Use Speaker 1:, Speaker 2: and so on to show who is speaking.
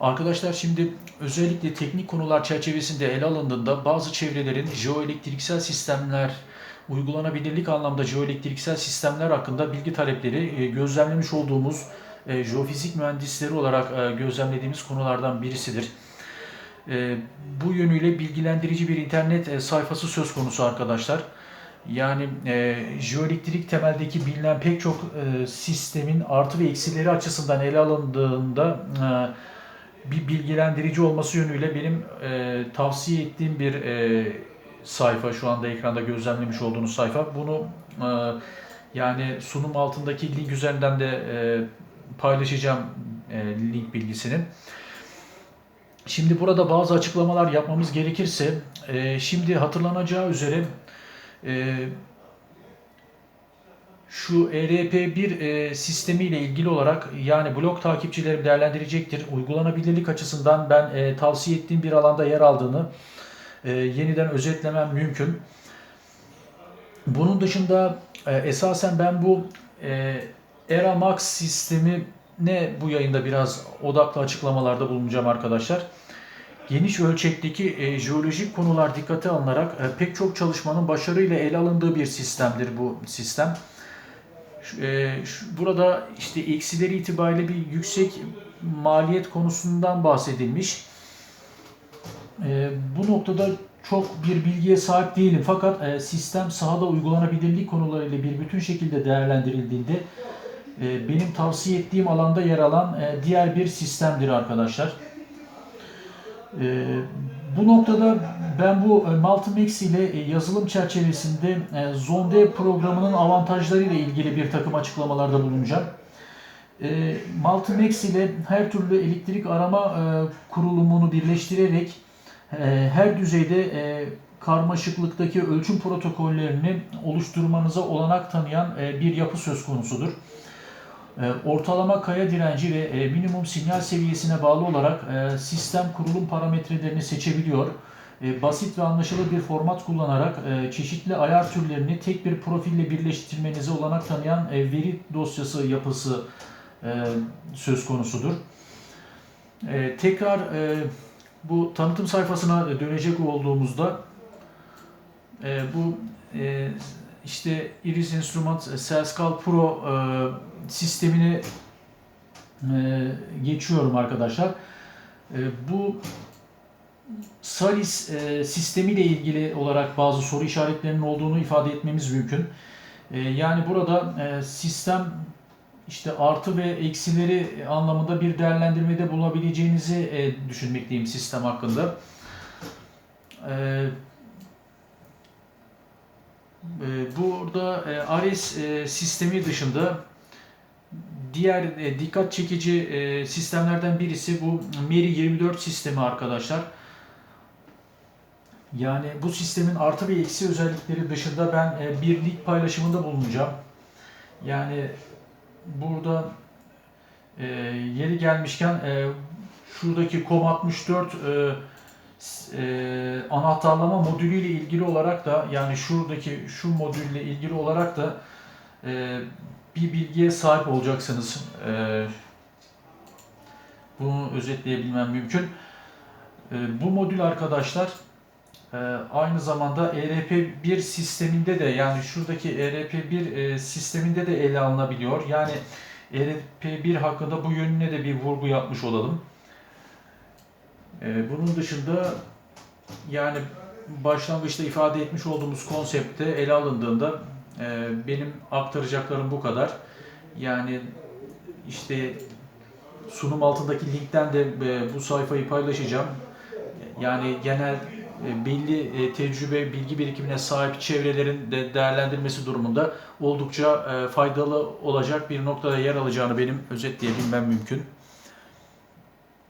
Speaker 1: Arkadaşlar şimdi özellikle teknik konular çerçevesinde ele alındığında bazı çevrelerin jeoelektriksel sistemler, uygulanabilirlik anlamda jeoelektriksel sistemler hakkında bilgi talepleri e, gözlemlemiş olduğumuz e, jeofizik mühendisleri olarak e, gözlemlediğimiz konulardan birisidir. Bu yönüyle bilgilendirici bir internet sayfası söz konusu arkadaşlar. Yani jeoelektrik temeldeki bilinen pek çok sistemin artı ve eksileri açısından ele alındığında bir bilgilendirici olması yönüyle benim e, tavsiye ettiğim bir e, sayfa şu anda ekranda gözlemlemiş olduğunuz sayfa. Bunu e, yani sunum altındaki link üzerinden de e, paylaşacağım e, link bilgisini. Şimdi burada bazı açıklamalar yapmamız gerekirse, e, şimdi hatırlanacağı üzere e, şu ERP1 e, sistemi ile ilgili olarak yani blok takipçilerim değerlendirecektir. Uygulanabilirlik açısından ben e, tavsiye ettiğim bir alanda yer aldığını e, yeniden özetlemem mümkün. Bunun dışında e, esasen ben bu e, Era Max sistemi ne bu yayında biraz odaklı açıklamalarda bulunacağım arkadaşlar. Geniş ölçekteki e, jeolojik konular dikkate alınarak e, pek çok çalışmanın başarıyla ele alındığı bir sistemdir bu sistem. E, şu- burada işte eksileri itibariyle bir yüksek maliyet konusundan bahsedilmiş. E, bu noktada çok bir bilgiye sahip değilim fakat e, sistem sahada uygulanabilirlik konularıyla bir bütün şekilde değerlendirildiğinde e, benim tavsiye ettiğim alanda yer alan e, diğer bir sistemdir arkadaşlar. E, bu noktada ben bu e, Multimax ile e, yazılım çerçevesinde e, Zonde programının avantajlarıyla ilgili bir takım açıklamalarda bulunacağım. E, Multimax ile her türlü elektrik arama kurulumunu birleştirerek her düzeyde karmaşıklıktaki ölçüm protokollerini oluşturmanıza olanak tanıyan bir yapı söz konusudur. E, Ortalama kaya direnci ve e, minimum sinyal seviyesine bağlı olarak e, sistem kurulum parametrelerini seçebiliyor. E, Basit ve anlaşılır bir format kullanarak çeşitli ayar türlerini tek bir profille birleştirmenize olanak tanıyan veri dosyası yapısı söz konusudur. Tekrar bu tanıtım sayfasına dönecek olduğumuzda bu işte Iris Instrument Selscal Pro e, sistemini e, geçiyorum arkadaşlar. E, bu Salis e, sistemiyle ilgili olarak bazı soru işaretlerinin olduğunu ifade etmemiz mümkün. E, yani burada e, sistem işte artı ve eksileri anlamında bir değerlendirmede bulunabileceğinizi e, düşünmekteyim sistem hakkında. E, e, burada e, Ares e, sistemi dışında diğer e, dikkat çekici e, sistemlerden birisi bu Meri 24 sistemi arkadaşlar. Yani bu sistemin artı ve eksi özellikleri dışında ben e, bir paylaşımında bulunacağım. Yani burada e, yeri gelmişken e, şuradaki COM64 e, e, anahtarlama modülüyle ilgili olarak da yani şuradaki şu modülle ilgili olarak da e, bir bilgiye sahip olacaksınız. E, bunu özetleyebilmem mümkün. E, bu modül arkadaşlar e, aynı zamanda ERP1 sisteminde de yani şuradaki ERP1 e, sisteminde de ele alınabiliyor. Yani ERP1 hakkında bu yönüne de bir vurgu yapmış olalım. E, bunun dışında yani başlangıçta ifade etmiş olduğumuz konsepte ele alındığında e, benim aktaracaklarım bu kadar. Yani işte sunum altındaki linkten de e, bu sayfayı paylaşacağım. Yani genel e, belli tecrübe, bilgi birikimine sahip çevrelerin de değerlendirmesi durumunda oldukça faydalı olacak bir noktada yer alacağını benim özetleyebilmem mümkün.